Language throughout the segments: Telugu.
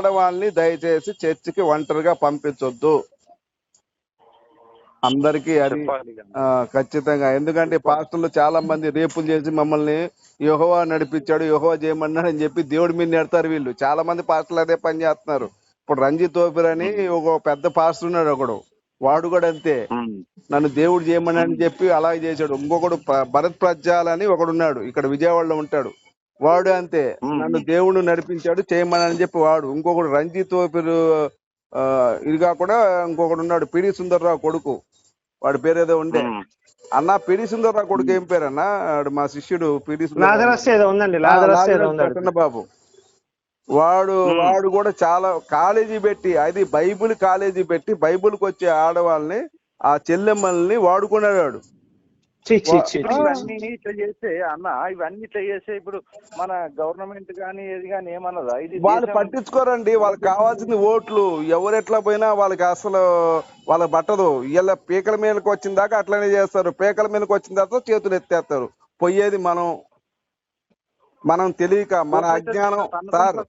ఆడవాళ్ళని దయచేసి చర్చికి ఒంటరిగా పంపించొద్దు. అందరికీ అది ఖచ్చితంగా. ఎందుకంటే పాస్టర్లు చాలా మంది రేపులు చేసి మమ్మల్ని యహోవా నడిపించాడు యహోవా చేయమన్నాడు అని చెప్పి దేవుడి మీద నెడతారు వీళ్ళు. చాలా మంది పాస్టర్లు అదే పని చేస్తున్నారు. ఇప్పుడు రంజిత్ ఓపిర్ అని ఒక పెద్ద పాస్టర్ ఉన్నాడు ఒకడు. వాడు కూడా అంతే. నన్ను దేవుడు చేయమని అని చెప్పి అలాగే చేశాడు. ఇంకొకడు భరత్ ప్రజ్జాల్ అని ఒకడు ఉన్నాడు. ఇక్కడ విజయవాడలో ఉంటాడు. వాడు అంతే. నన్ను దేవుడు నడిపించాడు చేయమని అని చెప్పి వాడు ఇంకొకడు రంజిత్ ఓపిర్ ఆ, ఇది కాకుండా ఇంకొకడు ఉన్నాడు పిడి సుందర్రావు కొడుకు వాడి పేరు ఏదో ఉండే. అన్న పిడి సుందర్రావు కొడుకు ఏం పేరు అన్న వాడు మా శిష్యుడు పిడి బాబు వాడు. వాడు కూడా చాలా కాలేజీ పెట్టి అది బైబిల్ కాలేజీ పెట్టి బైబిల్కి వచ్చే ఆడవాళ్ళని ఆ చెల్లెమ్మల్ని వాడుకున్నాడు వాడు. ఇవన్నీ ఇట్లా చేస్తే అన్న ఇవన్నీ ఇట్లా చేస్తే ఇప్పుడు మన గవర్నమెంట్ కానీ ఏది కానీ ఏమన్నదా? ఇది వాళ్ళు పట్టించుకోరండి వాళ్ళకి కావాల్సింది ఓట్లు. ఎవరు ఎట్లా పోయినా వాళ్ళకి అసలు వాళ్ళకి పట్టదు. ఇలా పీకల మీదకి వచ్చిన దాకా అట్లనే చేస్తారు. పీకల మీదకి వచ్చిన తర్వాత చేతులు ఎత్తేస్తారు. పోయేది మనం. మనం తెలియక మన అజ్ఞానం సార్.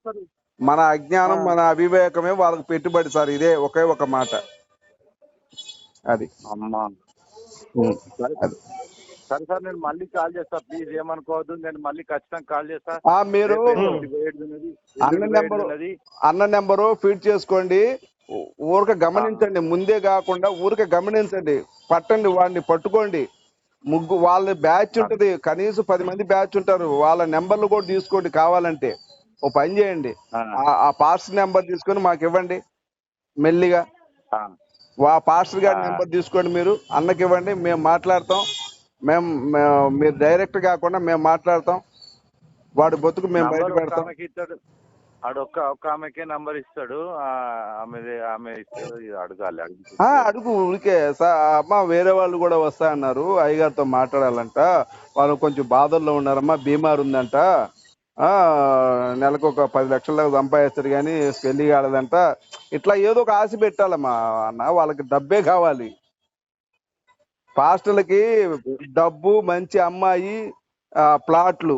మన అజ్ఞానం మన అవివేకమే వాళ్ళకి పెట్టుబడి సార్. ఇదే ఒకే ఒక మాట. అది. అమ్మా. సరే. సరే నేను మళ్ళీ కాల్ చేస్తా. ప్లీజ్ ఏమనుకోవద్దు నేను మళ్ళీ ఖచ్చితంగా కాల్ చేస్తా. మీరు అన్న నెంబరు. అన్న నెంబరు ఫీడ్ చేసుకోండి. ఊరక గమనించండి ముందే కాకుండా ఊరిక గమనించండి. పట్టండి వాడిని పట్టుకోండి. ముగ్గు వాళ్ళ బ్యాచ్ ఉంటది కనీసం పది మంది బ్యాచ్ ఉంటారు. వాళ్ళ నెంబర్లు కూడా తీసుకోండి కావాలంటే. ఓ పని చేయండి. ఆ, పాస్టర్ నెంబర్ తీసుకొని మాకు ఇవ్వండి. మెల్లిగా. వా పాస్టర్ గారి. నెంబర్ తీసుకోండి మీరు. అన్నకి ఇవ్వండి మేము మాట్లాడతాం. మేము మీరు డైరెక్ట్ కాకుండా మేము మాట్లాడతాం. వాడి బతుకు మేము బయట పెడతాం. ఆడు ఒక్క ఒక్క ఆమెకే నంబర్ ఇస్తాడు. ఆమె ఆమె ఇస్తాడు అడగాలి అడిగి ఊరికే. సా- అమ్మ వేరే వాళ్ళు కూడా వస్తా అన్నారు. అయ్యగారితో మాట్లాడాలంట. వాళ్ళు కొంచెం బాధల్లో ఉన్నారమ్మా. బీమార్ ఉందంట నెలకు ఒక పది లక్షల దాకా సంపాదిస్తారు కానీ పెళ్ళి కాలేదంట. ఇట్లా ఏదో ఒక ఆశ పెట్టాలమ్మా అన్న వాళ్ళకి డబ్బే కావాలి. పాస్టర్లకి డబ్బు మంచి అమ్మాయి ఆ, ప్లాట్లు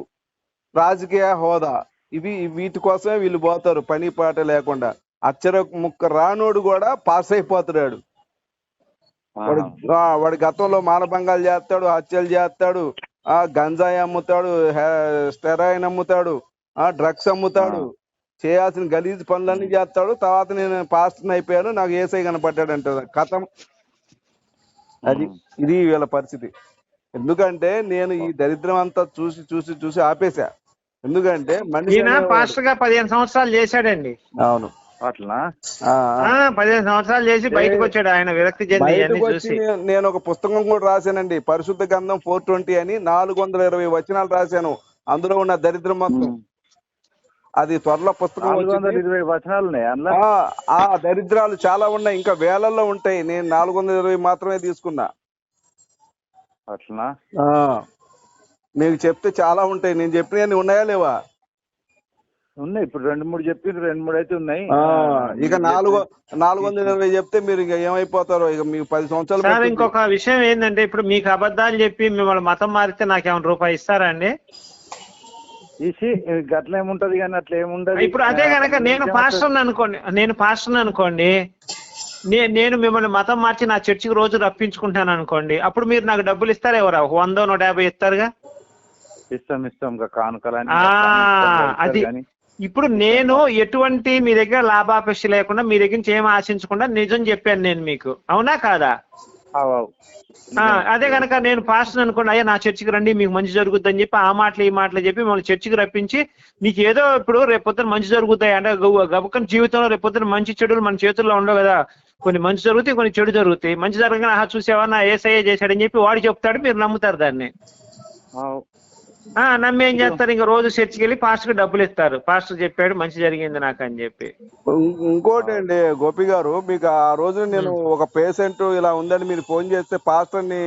రాజకీయ హోదా ఇవి వీటి కోసమే వీళ్ళు పోతారు పని పాట లేకుండా. అచ్చర ముక్క రానోడు కూడా పాస్ అయిపోతున్నాడు. వాడు వాడు గతంలో మానభంగాలు చేస్తాడు హత్యలు చేస్తాడు ఆ గంజాయి అమ్ముతాడు స్టెరాయిన్ అమ్ముతాడు ఆ డ్రగ్స్ అమ్ముతాడు. చేయాల్సిన గలీజ్ పనులన్నీ చేస్తాడు. తర్వాత నేను పాస్టర్ అయిపోయాను. నాకు ఏసై కనపడ్డాడు అంటారు కథం. అది ఇది వీళ్ళ పరిస్థితి. ఎందుకంటే నేను ఈ దరిద్రం అంతా చూసి చూసి చూసి ఆపేశా. ఎందుకంటే మనిషి పాస్టర్గా పదిహేను సంవత్సరాలు చేశాడండి. అవును. అట్లా పదిహేను సంవత్సరాలు చేసి బయటకు వచ్చాడు ఆయన విరక్తి చెంది నేను- ఒక పుస్తకం కూడా రాశానండి. పరిశుద్ధ గంధం ఫోర్ ట్వంటీ అని నాలుగు వందల ఇరవై వచనాలు రాశాను. అందులో ఉన్న దరిద్రం మొత్తం. అది త్వరలో పుస్తకం ఆ, దరిద్రాలు చాలా ఉన్నాయి. ఇంకా వేలల్లో ఉంటాయి. నేను నాలుగు వందల ఇరవై మాత్రమే తీసుకున్నా. అట్లా మీకు చెప్తే చాలా ఉంటాయి. నేను చెప్పినవన్నీ ఉన్నాయా లేవా? ఉన్నాయి. ఇప్పుడు రెండు మూడు చెప్పి రెండు మూడు అయితే ఉన్నాయి. ఆ, ఇక నాలుగు నాలుగు వందల ఇరవై చెప్తే మీరు ఇక ఏమైపోతారో? ఇక మీకు పది సంవత్సరాలు సార్. ఇంకొక విషయం ఏంటంటే ఇప్పుడు మీకు అబద్ధాలు చెప్పి మిమ్మల్ని మతం మారితే నాకు ఏమైనా రూపాయి ఇస్తారా అండి? తీసి గట్ల ఏముంటది కానీ అట్లా ఏముండదు. ఇప్పుడు అదే కనుక నేను పాస్టర్ అనుకోండి నేను పాస్టర్ అనుకోండి నే- నేను మిమ్మల్ని మతం మార్చి నా చర్చికి రోజు రప్పించుకుంటాను అనుకోండి అప్పుడు మీరు నాకు డబ్బులు ఇస్తారా ఎవరా? వంద నూట యాభై ఇస్తారుగా? ఇస్తాం ఇస్తాం ఇంకా కానుకలని అది. ఇప్పుడు నేను ఎటువంటి మీ దగ్గర లాభాపేక్ష లేకుండా మీ దగ్గర నుంచి ఏం ఆశించకుండా నిజం చెప్పాను నేను మీకు. అవునా కాదా? అదే కనుక నేను పాస్టర్ అనుకోండి అయ్యా నా చర్చికి రండి మీకు మంచి జరుగుద్ది అని చెప్పి ఆ మాటలు ఈ మాటలు చెప్పి మిమ్మల్ని చర్చికి రప్పించి మీకు ఏదో ఇప్పుడు రేపొద్దున మంచి జరుగుతాయి. అంటే గబ- గబుక్కని జీవితంలో రేపొద్దున మంచి చెడులు మన చేతుల్లో ఉండవు కదా. కొన్ని మంచి జరుగుతాయి కొన్ని చెడు జరుగుతాయి. మంచి జరగగానే ఆహా చూసావా? నా ఏసఐ చేశాడని చెప్పి వాడు చెప్తాడు మీరు నమ్ముతారు దాన్ని. నమ్మి ఏం చేస్తారు? ఇంకా రోజు చర్చికి వెళ్ళి పాస్టర్కి డబ్బులు ఇస్తారు. పాస్టర్ చెప్పాడు మంచి జరిగింది నాకు అని చెప్పి. ఇంకోటి అండి గోపి గారు మీకు ఆ రోజు నేను ఒక పేషెంట్ ఇలా ఉందని మీరు ఫోన్ చేస్తే పాస్టర్ని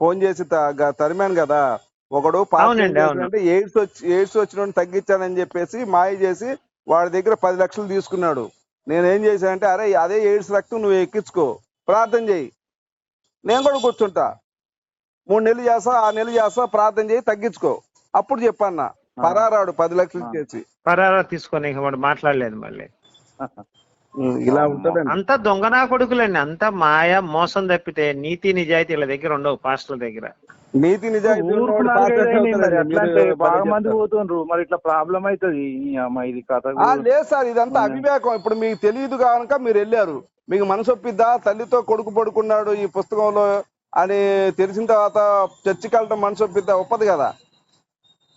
ఫోన్ చేసి తరిమాను కదా. ఒకడు పాస్టర్. చేశాడంటే ఎయిడ్స్ వచ్చి ఎయిడ్స్ వచ్చిన తగ్గించానని చెప్పేసి మాయ చేసి వాడి దగ్గర పది లక్షలు తీసుకున్నాడు. నేను ఏం చేశానంటే అరే అదే ఎయిడ్స్ రక్తం నువ్వు ఎక్కించుకో. ప్రార్థన చేయి. నేను కూడా కూర్చుంటా. మూడు నెలలు చేస్తా ఆ నెలలు చేస్తా ప్రార్థన చేయి తగ్గించుకో. అప్పుడు చెప్పన్నా. పరారాడు పది లక్షలు చేసి పరారా తీసుకొని ఇక వాడు మాట్లాడలేదు మళ్ళీ. ఇలా ఉంటదండి. అంతా దొంగనా కొడుకులండి. అంతా మాయ మోసం తప్పితే నీతి నిజాయితీ వీళ్ళ దగ్గర ఉండవు పాస్టర్ల దగ్గర. నీతి నిజాయితీ పాస్టర్ బాగా మంది. పోతుండ్రు. మరి ఇట్లా ప్రాబ్లం అవుతుంది. ఇది కథ ఆ, లేదు సార్ ఇదంతా అవివేకం. ఇప్పుడు మీకు తెలియదు కనుక మీరు వెళ్ళారు. మీకు మనసు ఒప్పిద్దా తల్లితో కొడుకు పడుకున్నాడు ఈ పుస్తకంలో అని తెలిసిన తర్వాత చర్చికి వెళ్ళడం మనసు ఒప్పిద్దా ఒప్పదు కదా.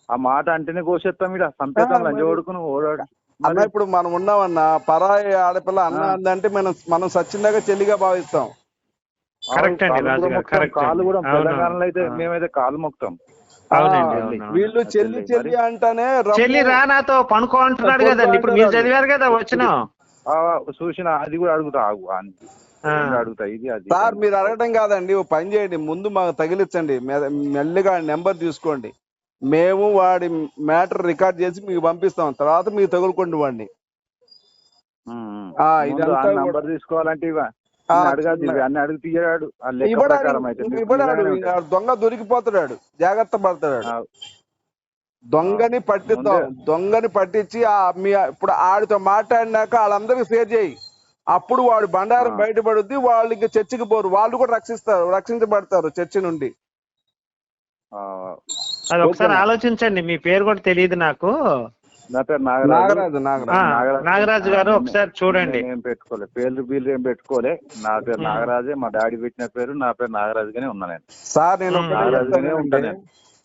ఆ మాట అంటేనే కోసేస్తాం ఇడ. సంపేతం ఓడాడు. అన్న ఇప్పుడు మనం ఉన్నామన్నా పరాయి ఆడపిల్ల అన్న. అందంటే మనం మనం సచ్చిందాగా చెల్లిగా భావిస్తాం. కరెక్ట్ అండి, కాళ్ళు రాజు కూడా మొక్కుతాం. తెలంగాణలో అయితే. మేమైతే అవును, అవును. వీళ్ళు చెల్లి చెల్లి అంటానే చెల్లి రా నాతో పనుకో అంటున్నాడు కదండి. ఇప్పుడు మీరు. చదివారు కదా వచ్చిన. చూసిన అది కూడా అడుగుతా ఆగు. అడుగుతా ఇది అది. సార్ మీరు అడగడం కాదండి. ఓ పని చేయండి. ముందు మాకు తగిలించండి. మెల్లిగా నెంబర్ తీసుకోండి. మేము వాడి మ్యాటర్ రికార్డ్ చేసి మీకు పంపిస్తాం. తర్వాత మీరు తగులుకోండి వాడిని. నంబర్ తీసుకోవాలంటే అన్ని అడుగు తీయడాడు. దొంగ దొరికిపోతాడు జాగ్రత్త పడతాడు దొంగని పట్టిద్దాం. దొంగని పట్టించి ఆ మీ ఇప్పుడు ఆడితో మాట్లాడినాక వాళ్ళందరికీ షేర్ చేయి. అప్పుడు వాడు బండారం. బయటపడుద్ది వాళ్ళు ఇంకా చర్చికి పోరు. వాళ్ళు కూడా రక్షిస్తారు రక్షించబడతారు చర్చి నుండి. ఆ, అది ఒకసారి? ఆలోచించండి మీ పేరు కూడా తెలియదు నాకు. నా పేరు నాగరాజు. నాగరాజు నాగరాజు. గారు ఒకసారి చూడండి. ఏం పెట్టుకోలే. పేర్లు బీర్లు ఏం పెట్టుకోలే. నా పేరు. నాగరాజే మా డాడీ పెట్టిన పేరు నా పేరు నాగరాజుగానే ఉన్నా నేను. సార్ నేను ఒకటే నాగరాజుగానే ఉంటా చెప్తానండి నేను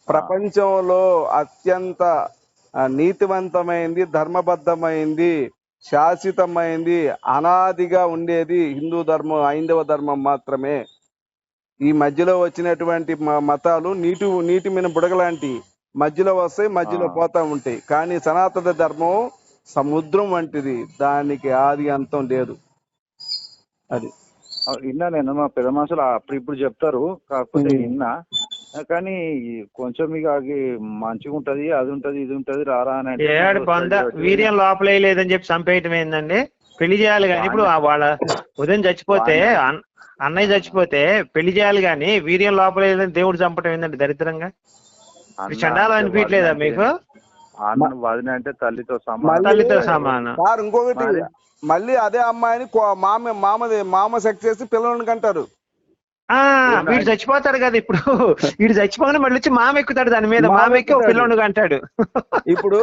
ప్రపంచంలో అత్యంత నీతివంతమైంది ధర్మబద్ధమైంది శాశ్వతమైంది అనాదిగా ఉండేది హిందూ ధర్మం హైందవ ధర్మం మాత్రమే. ఈ మధ్యలో వచ్చినటువంటి మతాలు నీటి నీటి మీద బుడగలాంటి మధ్యలో వస్తాయి మధ్యలో. పోతా ఉంటాయి. కానీ సనాతన ధర్మం సముద్రం వంటిది దానికి ఆది అంతం లేదు. అది. విన్నా నేను మా పెద్ద మనుషులు అప్పుడు ఇప్పుడు చెప్తారు కాకపోతే. విన్నా. కానీ కొంచెం ఇక అది మంచిగా ఉంటది అది ఉంటది ఇది ఉంటది రారా అని అంటే ఏడు పొంద వీర్యం లోపలే లేదని చెప్పి చంపేయటం ఏందండి? పెళ్ళి చేయాలి కానీ ఇప్పుడు ఆ వాళ్ళ ఉదయం చచ్చిపోతే అన్- అన్నయ్య చచ్చిపోతే పెళ్ళి చేయాలి కానీ వీర్యం లోపలే లేదని దేవుడు చంపటం ఏందండి దరిద్రంగా? చండాలం అనిపించలేదా మీకు? అంటే- అన్న వదిన అంటే తల్లితో సమానం. తల్లితో సమానం. సార్ ఇంకొకటి? మళ్ళీ అదే అమ్మాయిని మామ మామది మామ సెక్స్ చేసి పిల్లలను కంటారు. వీడు చచ్చిపోతాడు కదా ఇప్పుడు. వీడు చచ్చిపోగానే మళ్ళీ వచ్చి మామ ఎక్కుతాడు దాని మీద. మామ మామ ఎక్కి ఒక. పిల్లోడు అంటాడు. ఇప్పుడు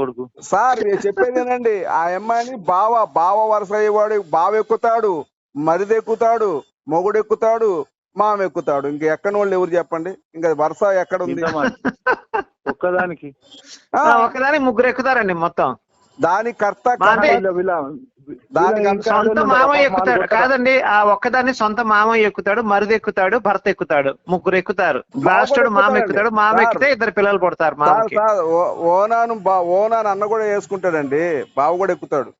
కొడుకు. సార్ చెప్పేదేనండి ఆ అమ్మాయిని బావ బావ వరుస అయ్యేవాడు బావ ఎక్కుతాడు మరిది ఎక్కుతాడు మొగుడు ఎక్కుతాడు మామ ఎక్కుతాడు. ఇంక ఎక్కని వాళ్ళు ఎవరు చెప్పండి? ఇంకా వరుస ఎక్కడ ఉంది. ఒక్కదానికి. ఒకదానికి ముగ్గురు ఎక్కుతారండి మొత్తం. దాని కర్త సొంత మామ. ఎక్కుతాడు. కాదండి ఆ ఒక్కదాన్ని సొంత మామ ఎక్కుతాడు మరిది ఎక్కుతాడు భర్త ఎక్కుతాడు ముగ్గురు ఎక్కుతారు. లాస్ట్ మామ. ఎక్కుతాడు మామ. ఎక్కితే ఇద్దరు పిల్లలు పుడతారు మామకి. ఓనాను బా- ఓనాను అన్న కూడా వేసుకుంటాడండి. బావ కూడా ఎక్కుతాడు.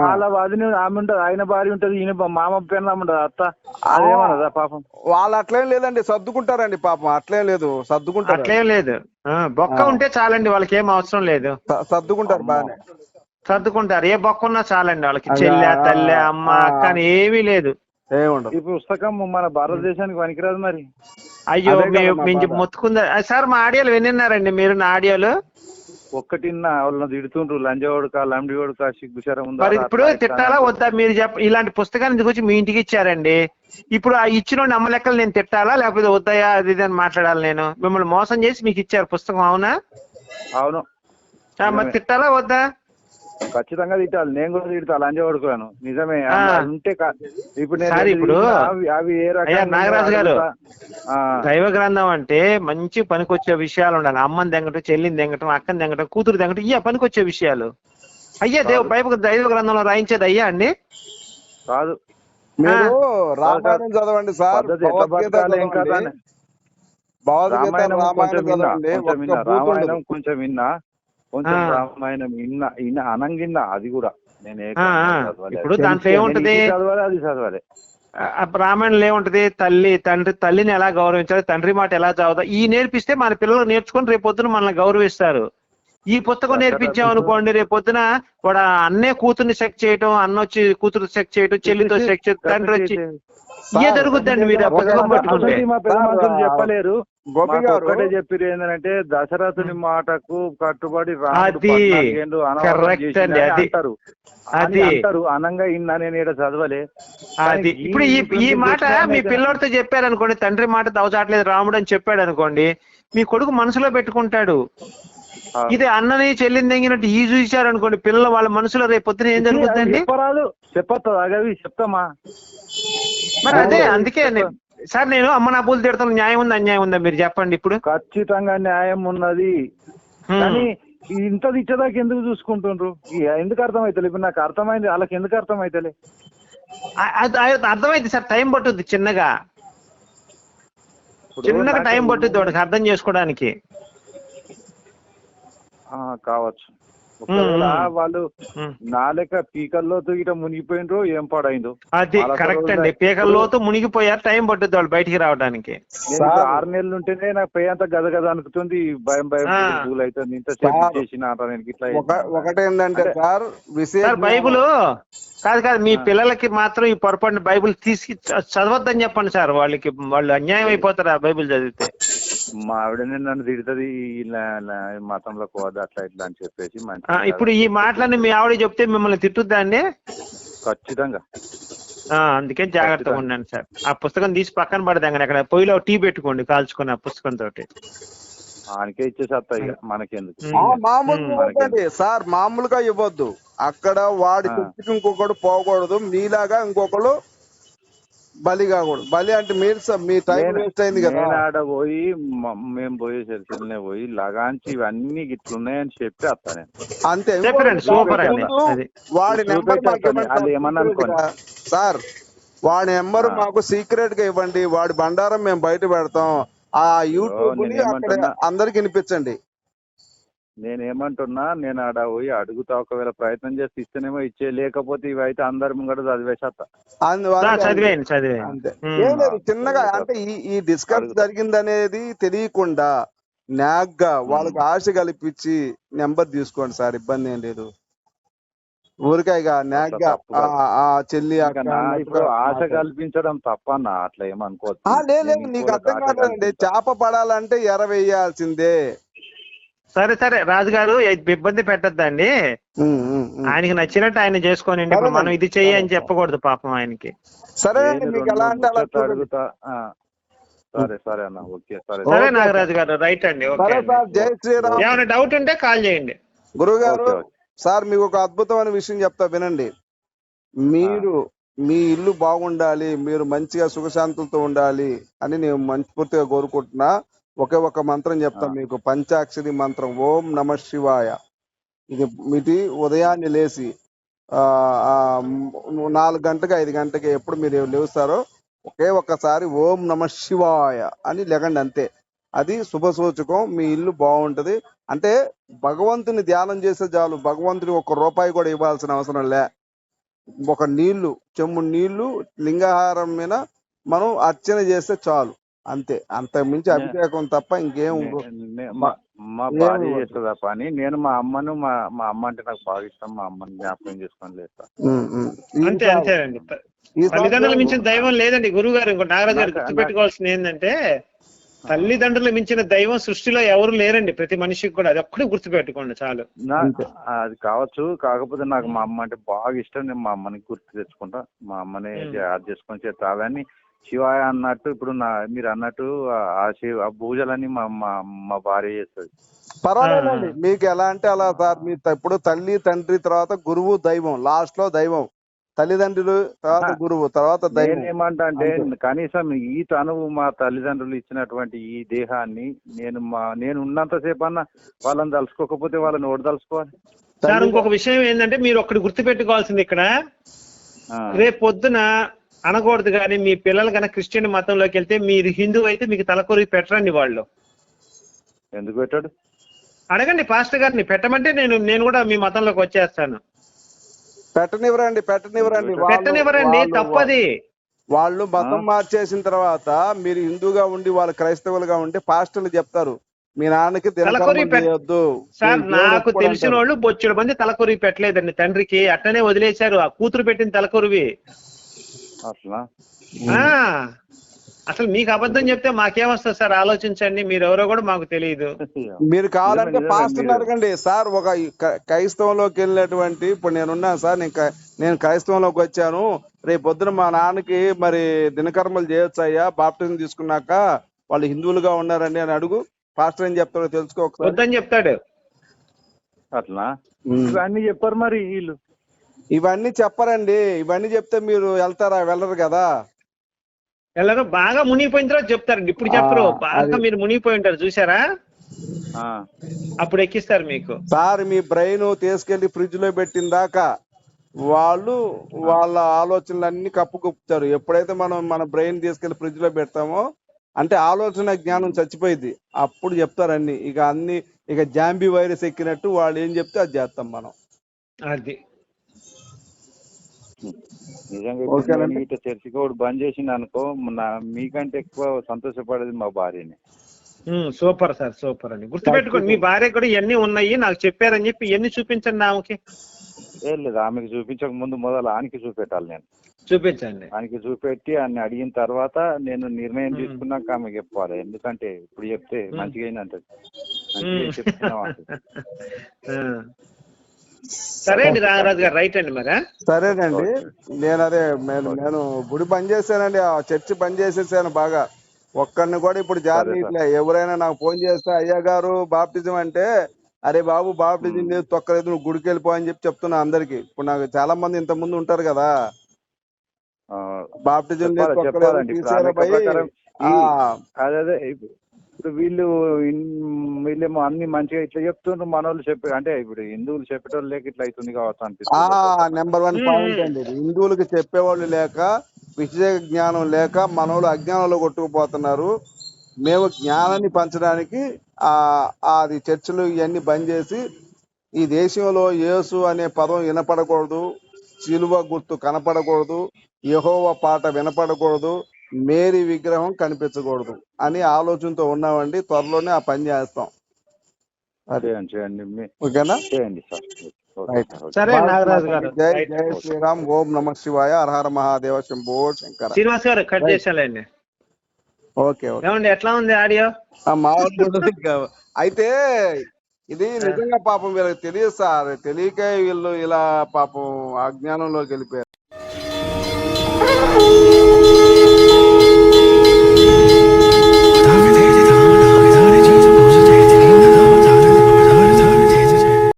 వాళ్ళ వదిన ఆమె ఉంటది ఆయన భార్య ఉంటది ఈయన మామ పెన్న ఉంటది అత్త. అదేమన్నదా పాపం? వాళ్ళు అట్లేం లేదండి సర్దుకుంటారండి పాపం అట్లేం లేదు సర్దుకుంటారు. అట్లేం లేదు. ఆ, బొక్క. ఉంటే చాలండి వాళ్ళకి ఏం అవసరం లేదు. సర్దుకుంటారు. బాగానే. సర్దుకుంటారు. ఏ బొక్క ఉన్నా చాలండి వాళ్ళకి. చెల్లె తల్లి అమ్మ. అక్క అని ఏమీ లేదు. ఈ పుస్తకం మన భారతదేశానికి పనికిరాదు మరి. అయ్యో మేము. మొత్తుకుందా? సార్ మా ఆడియోలు విన్నారండి మీరు నా ఆడియోలు. ఒక్కటిన్న వాళ్ళని తిడుతుండ్రు. లంజ కొడుక లంబడి కొడుక సిగ్గుచరం ఉందా మరి ఇప్పుడు తిట్టాలా. వద్దా? మీరు చెప్ప ఇలాంటి పుస్తకాన్ని తీసుకొచ్చి మీ ఇంటికి ఇచ్చారండి? ఇప్పుడు ఆ ఇచ్చిన నమ్మలెక్కలు నేను తిట్టాలా? లేకపోతే వద్దాయా? అది ఇది అని మాట్లాడాలి నేను. మిమ్మల్ని మోసం చేసి మీకు ఇచ్చారు పుస్తకం అవునా? అవును. మరి తిట్టాలా వద్దా? ఖచ్చితంగా తిట్టాలి. నేను కూడా తిడతా లంజ కొడుకులను. నిజమే. ఆ. ఉంటే ఇప్పుడు సార్, ఇప్పుడు అవి అవి ఏ అయ్యా, నాగరాజు గారు. దైవ గ్రంథం అంటే మంచి పనికొచ్చే విషయాలు ఉండాలి. అమ్మని దెంగటం చెల్లిని దెంగటం అక్కని దెంగటం కూతురు దెంగటం ఇయ్య పనికొచ్చే విషయాలు. అయ్యా దేవ బైబిల్ దైవ గ్రంథంలో రాయించేది అయ్యా అండి? కాదు. మీరు రామాయణం చదవండి సార్. భగవద్గీత అని. రామాయణం కొంచెం విన్నా. కొంచెం. రామాయణం విన్నా విన్నా అనంగిన్నా అది కూడా. నేను. ఇప్పుడు దాంట్లో ఏముంటది? చదవాలి అది చదవాలి. ఏముంటది? తల్లి తండ్రి తల్లిని ఎలా గౌరవించాలి? తండ్రి మాట ఎలా చదువుతా? ఈ నేర్పిస్తే మన పిల్లలు నేర్చుకొని రేపు పొద్దున మనల్ని గౌరవిస్తారు. ఈ పుస్తకం నేర్పించాం అనుకోండి రేపు పొద్దున వాడు అన్నే కూతుర్ని సెక్ చేయటం అన్న వచ్చి కూతురు సెక్ చేయటం చెల్లితో సెక్ చేయటం తండ్రి వచ్చి ఇయే జరుగుద్దండి మీరు ఆ పుస్తకం పట్టుకుంటే. చెప్పలేరు. గోపి గారు. ఒక్కటే చెప్పిరు ఏంటంటే దశరథుని మాటకు కట్టుబడి అది చేసిండు అండి, అది. అది. అంటారు. అనంగా ఇన్నా నేను ఈడ చదవలే. అది. ఇప్పుడు ఈ ఈ మాట మీ పిల్లోడితో చెప్పారనుకోండి తండ్రి మాట దవచాట్లేదు రాముడు అని చెప్పాడు అనుకోండి మీ కొడుకు మనసులో పెట్టుకుంటాడు. ఇది అన్నని చెల్లిని తెంగినట్టు ఈ చూశారు అనుకోండి పిల్లలు వాళ్ళ మనసులో రేపు పొద్దున ఏం జరుగుతుందండి? చెప్పరాదు. చెప్పొద్దు అగవి చెప్తామా? మరి అదే అదే, అందుకే సార్ నేను అమ్మ నా పూలు తిడతాను న్యాయం ఉందా అన్యాయం ఉందా మీరు చెప్పండి ఇప్పుడు. ఖచ్చితంగా న్యాయం ఉన్నది. హ్మ్. కానీ ఇంత ఇచ్చేదాకా ఎందుకు చూసుకుంటుండ్రు? ఈ- ఎందుకు అర్థమైతలే? ఇప్పుడు నాకు అర్థమైంది వాళ్ళకి ఎందుకు అర్థమైతలే? అది అర్థమైంది సార్ టైం పట్టుద్ది చిన్నగా. ఇప్పుడు చిన్నగా నాకు- టైం పట్టుద్ది వాడికి అర్థం చేసుకోవడానికి. కావచ్చు. ఒకవేళ. వాళ్ళు హ్మ్. నా లెక్క పీకల్లో ఇట మునిగిపోయినరు ఏం పాడైందో. అది కరెక్ట్ అండి. పీకల్లోతో మునిగిపోయారు టైం పట్టుద్ది వాళ్ళు బయటికి రావడానికి. ఆరు నెలలు ఉంటేనే నాకు పై అంతా గద గద అనుకుతుంది. భయం భయం. భూల్ అవుతుంది. ఇంత చేసిన నేను ఇట్లా ఒక చేసిన. ఒకటేంటంటే అంటే- సార్ విశేష సార్ బైబుల్ కాదు కాదు మీ పిల్లలకి మాత్రం ఈ పొరపాటు బైబిల్ తీసుకు చదవద్దని చెప్పండి సార్. వాళ్ళకి వాళ్ళు అన్యాయం అయిపోతారు ఆ బైబిల్ చదివితే. మా ఆవిడనే నన్ను తిడుతుంది మతంలో పోదు అట్లా ఇట్లా అని చెప్పేసి మంచి ఇప్పుడు ఈ మాటలన్నీ మీ ఆవిడ చెప్తే మిమ్మల్ని తిట్టుద్దా అండి? ఖచ్చితంగా. ఆ, అందుకే జాగ్రత్తగా ఉండండి సార్. ఆ పుస్తకం తీసి పక్కన పడదాం అక్కడ పొయ్యిలో టీ పెట్టుకోండి కాల్చుకొని ఆ పుస్తకం తోటి. ఆయనకే ఇచ్చేసేస్తా ఇక మనకెందుకు? సార్ మామూలుగా ఇవ్వద్దు. అక్కడ వాడి ఇంకొకడు పోకూడదు. మీలాగా ఇంకొకడు బలి కాకూడదు. బలి అంటే మీరు మీ టైం వేస్ట్ అయింది కదా. నేను ఆడ పోయి మ- మేము పోయే చర్చలనే పోయి లగాంచి ఇవన్నీ ఇట్లున్నాయని చెప్పి నేను. అంతే. సూపర్ వాడి నెంబర్ సార్, వాడి నెంబర్. మాకు సీక్రెట్గా ఇవ్వండి. వాడి బండారం మేము బయట పెడతాం. ఆ యూట్యూబ్? అందరికి వినిపించండి. నేను ఏమంటున్నా నేను ఆడ పోయి అడుగుతా ఒకవేళ ప్రయత్నం చేస్తే ఇస్తేనేమో ఇచ్చే లేకపోతే ఇవి అయితే అందరి ముంగట చదివేసేస్తా అందువల్ల ఆ, చదివేయండి చదివేయండి అంతే ఉమ్. ఏం లేదు చిన్నగా అంటే ఈ ఈ డిస్కస్ అడుగుతా. జరిగింది అనేది తెలియకుండా నాగ్గా వాళ్ళకి ఆశ కల్పించి నెంబర్ తీసుకోండి సార్ ఇబ్బంది ఏం లేదు ఊరికాయగా నాగ్గా. ఆ ఆ చెల్లి అక్క ఇప్పుడు ఆశ. కల్పించడం తప్ప నా అట్లా ఏమనుకోవద్దు ఆ, లేదు నీకు అర్థం కాదండి. చేప పడాలంటే ఎర వేయాల్సిందే సరే సరే రాజుగారు ఇబ్బంది పెట్టద్దండి. ఆయనకి నచ్చినట్టు ఆయన చేసుకోనండి ఇప్పుడు. మనం ఇది చెయ్యి అని చెప్పకూడదు పాపం ఆయనకి. నేను మీకు ఎలా అంటే అలా. అడుగుతా. సరే సరే అన్న. ఓకే సరే. సరే నాగరాజు గారు. రైట్ అండి. ఓకే సరే అండి. సార్ జై శ్రీరామ్. ఏమైనా డౌట్ ఉంటే కాల్ చేయండి. గురువు గారు. సార్ మీకు ఒక అద్భుతమైన విషయం చెప్తా వినండి. మీరు మీ ఇల్లు బాగుండాలి మీరు మంచిగా సుఖశాంతులతో ఉండాలి అని నేను మనస్ఫూర్తిగా కోరుకుంటున్నా. ఒకే ఒక మంత్రం చెప్తా. మీకు. పంచాక్షరి మంత్రం. ఓం నమ శివాయ. ఇది ఇది ఉదయాన్నే లేచి నాలుగు గంటకి ఐదు గంటకి ఎప్పుడు మీరు లేస్తారో ఒకే ఒక్కసారి ఓం నమ శివాయ అని లెగండి అంతే. అది శుభ సూచకం. మీ ఇల్లు బాగుంటది. అంటే భగవంతుని ధ్యానం చేస్తే చాలు. భగవంతుని ఒక రూపాయి కూడా ఇవ్వాల్సిన అవసరం లే. ఒక నీళ్ళు చెమ్ము నీళ్ళు లింగాహారం మీద మనం అర్చన చేస్తే చాలు. అంతే. అంత మించి అభిషేకం తప్ప ఇంకేం మా భార్య. చేస్తుంది పని? నేను మా అమ్మను మా మా అమ్మ అంటే నాకు బాగా ఇష్టం. మా అమ్మని జ్ఞాపకం చేసుకొని. అంతే అంతేనండి ఈసారి తల్లిదండ్రులు మించిన దైవం లేదండి గురువు గారు ఇంకో నాగరాజు గారు గుర్తుపెట్టుకోవాల్సింది ఏంటంటే తల్లిదండ్రులు మించిన దైవం సృష్టిలో ఎవరు లేరండి. ప్రతి మనిషికి కూడా అది ఒక్కడే గుర్తుపెట్టుకోండి చాలు. అది కావచ్చు. కాకపోతే నాకు మా అమ్మ అంటే బాగా ఇష్టం. నేను మా అమ్మని గుర్తు తెచ్చుకుంటా. మా అమ్మని మ్మ్. యాద్ చేసుకొని చేస్తా అవన్నీ శివాయ అన్నట్టు ఇప్పుడు నా మీరు అన్నట్టు ఆ- ఆ శివ ఆ పూజలన్నీ మా మా మా భార్య చేస్తుంది. పర్వాలేదండి. మీకు ఎలా అంటే అలా సార్ మీ త- ఇప్పుడు తల్లి తండ్రి తర్వాత గురువు దైవం లాస్ట్లో దైవం. తల్లిదండ్రులు తర్వాత. గురువు తర్వాత దైవం. నేనేమంటా అంటే అంతే. కనీసం ఈ తనువు మా తల్లిదండ్రులు ఇచ్చినటువంటి ఈ దేహాన్ని నేను మా నేను ఉన్నంతసేపు అన్న వాళ్ళని తలుసుకోకపోతే వాళ్ళని ఓడి తలుసుకోవాలి సార్ ఇంకొక విషయం ఏంటంటే మీరు ఒకటి గుర్తుపెట్టుకోవాల్సింది ఇక్కడ. ఆ. రేపు పొద్దున అనకూడదు కానీ మీ పిల్లలు కనుక క్రిస్టియన్ మతంలోకి వెళ్తే మీరు హిందూ అయితే మీకు తలకొరి పెట్టరండి వాళ్ళు. ఎందుకు పెట్టాడు? అడగండి పాస్టర్ గారిని పెట్టమంటే నేను నేను కూడా మీ మతంలోకి వచ్చేస్తాను. పెట్టనివ్వరండి పెట్టనివ్వరండి. పెట్టనివ్వరండి తప్పది. వాళ్ళు మతం? మార్చేసిన తర్వాత మీరు హిందూగా ఉండి వాళ్ళు క్రైస్తవులుగా ఉంటే పాస్టర్లు చెప్తారు. మీ నాన్నకి చేయొద్దు. సార్ నాకు తెలిసిన. వాళ్ళు బొచ్చుడు మంది తలకొరి పెట్టలేదండి తండ్రికి. అట్టనే వదిలేశారు. ఆ కూతురు పెట్టిన తలకొరివి అసలు ఆ అసలు మీకు అబద్ధం చెప్తే మాకేమొస్తుంది సార్? ఆలోచించండి మీరు ఎవరో కూడా మాకు తెలియదు మీరు కావాలంటే పాస్టర్ అడగండి సార్ ఒక క్రైస్తవంలోకి వెళ్ళినటువంటి ఇప్పుడు నేనున్నాను సార్ నేను నేను క్రైస్తవంలోకి వచ్చాను. రేపు పొద్దున మా నాన్నకి మరి దినకర్మలు చేయొచ్చు అయ్యా బాప్టిజం తీసుకున్నాక వాళ్ళు హిందువులుగా ఉన్నారండి అని అడుగు. పాస్టర్ ఏం చెప్తారో తెలుసుకో వద్దని చెప్తాడు. అట్లా. ఇవన్నీ చెప్పారు మరి వీళ్ళు. ఇవన్నీ చెప్పరండి. ఇవన్నీ చెప్తే మీరు వెళ్తారా? వెళ్ళరు కదా? ఎలాగో బాగా మునిగిపోయిన తర్వాత చెప్తారండి ఇప్పుడు చెప్పరు. బాగా మీరు మునిగిపోయి ఉంటారు. చూసారా అప్పుడు ఎక్కిస్తారు మీకు. సార్ మీ బ్రెయిన్ తీసుకెళ్ళి ఫ్రిడ్జ్లో పెట్టిన దాకా వాళ్ళు వాళ్ళ ఆలోచనలన్నీ కప్పుకొప్పుతారు ఎప్పుడైతే మనం మన బ్రెయిన్ తీసుకెళ్ళి ఫ్రిడ్జ్లో పెడతామో అంటే ఆలోచన జ్ఞానం చచ్చిపోయింది అప్పుడు చెప్తారన్ని ఇక అన్ని ఇక జాంబీ వైరస్ ఎక్కినట్టు వాళ్ళు ఏం చెప్తే అది చేస్తాం మనం. అది. నిజంగా ఇట్లా చర్చికి ఒకటి బంద్ చేసిన అనుకో నా మీకంటే ఎక్కువ సంతోషపడేది మా భార్యని. సూపర్ సార్ సూపర్ అండి. గుర్తుపెట్టుకోండి మీ భార్య కూడా ఇవన్నీ ఉన్నాయి నాకు చెప్పారని చెప్పి ఇవన్నీ చూపించండి ఆమెకి. ఏం లేదు ఆమెకి చూపించక ముందు మొదలు ఆనికి చూపెట్టాలి నేను. చూపించండి. ఆనికి చూపెట్టి ఆయన అడిగిన తర్వాత నేను నిర్ణయం. తీసుకున్నాక ఆమెకి చెప్పాలి. ఎందుకంటే ఇప్పుడు చెప్తే. మంచిగా అయిందంటది సరే అండి రామరాజు గారు రైట్ అండి మరి? సరేనండి. నేను అదే నేను నేను గుడి బంద్ చేశానండి ఆ చర్చి బంద్ చేసేసాను బాగా. ఒక్కడిని కూడా ఇప్పుడు ఇట్లే ఎవరైనా నాకు ఫోన్ చేస్తే అయ్యా గారు బాప్టిజం అంటే అరే బాబు బాప్టిజం. లేదు తొక్కలేదు నువ్వు గుడికి వెళ్ళిపో అని చెప్పి చెప్తున్నా అందరికి. ఇప్పుడు నాకు చాలా మంది ఇంత ముందు ఉంటారు కదా. బాప్టిజం లేదు తొక్కలేదు అదే ఇప్పుడు వీళ్ళు వీళ్ళేమో అన్ని మంచిగా ఇట్లా చెప్తుండ్రు మన వాళ్ళు చెప్పే అంటే ఇప్పుడు హిందువులు చెప్పేటోళ్ళు లేక ఇట్లా అవుతుంది కావచ్చు ఆ అనిపిస్తుంది నెంబర్ వన్. పాయింట్ అండి. హిందువులకి చెప్పేవాళ్ళు లేక విషయ జ్ఞానం లేక మనోళ్ళు అజ్ఞానంలో కొట్టుకుపోతున్నారు మేము జ్ఞానాన్ని పంచడానికి ఆ అది చర్చిలు ఇవన్నీ బంద్ చేసి ఈ దేశంలో యేసు అనే పదం వినపడకూడదు శిలువ గుర్తు కనపడకూడదు యెహోవా పాట వినపడకూడదు మేరీ విగ్రహం కనిపించకూడదు అని ఆలోచనతో ఉన్నామండి. త్వరలోనే ఆ పని చేస్తాం. ఓకేనా? చేయండి సార్. నాగరాజు గారు. జై. జై శ్రీరామ్. ఓం నమ శివాయ. హరహర మహాదేవ శంభో శంకర. శ్రీనివాస్ గారు కట్. చేసాలండి okay okay. ఏమండి ఎట్లా ఉంది ఆడియో. అయితే ఇది నిజంగా పాపం వీళ్ళకి తెలియదు సార్. తెలియక వీళ్ళు ఇలా పాపం అజ్ఞానంలోకి వెళ్ళిపోయారు.